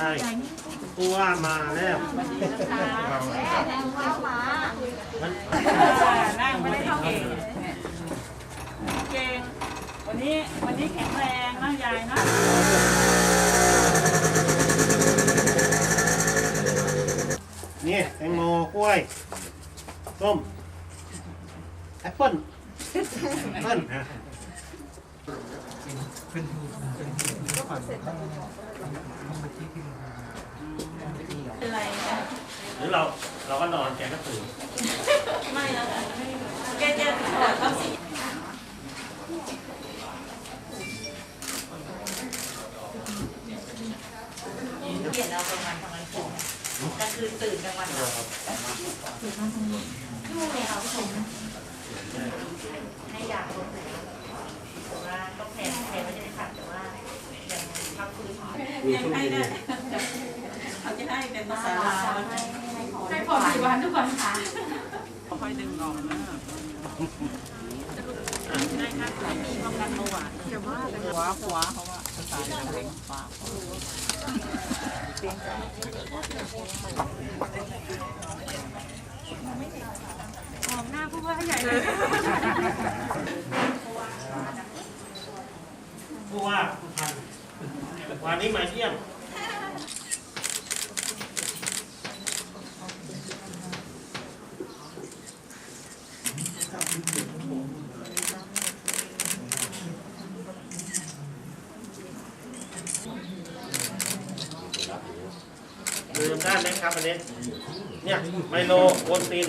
ช่ผู้ว่ามาแล้วมันนั่งไม่ได้เก่งเก่งวันนี้วันนี้แข็งแรงนะยายนะนี่แตงโมกล้วยส้มแอปเปิ้ลแอปเปิ้ล เป็นไรนะหรือเราเราก็นอนแกก็ตื่นไม่แล้วค่ะแกจะถอดเข้าสิเปลี่ยนเอาประมาณประมาณกี่กลางคืนตื่นกลางวันหลับยุ่งเลยเอาชมให้อยากลงแต่ว่าต้องแทนแทนไม่ได้ขัดแต่ว่ายังพักฟื้น ยังให้ได้เขาจะให้เป็นภาษาลาวให้พอสี่วันทุกคนค่ะค่อยดึงออกนะได้ค่ะมีความดันเบาหวานขวาขวาเขาว่าภาษาเป็นขวาหอมหน้าผู้ว่าใหญ่เลยผู้ว่าผู้พัน วันนี้มาเยี่ยม ลืมได้ไหมครับอันนี้ เนี่ย ไมโลโอนติน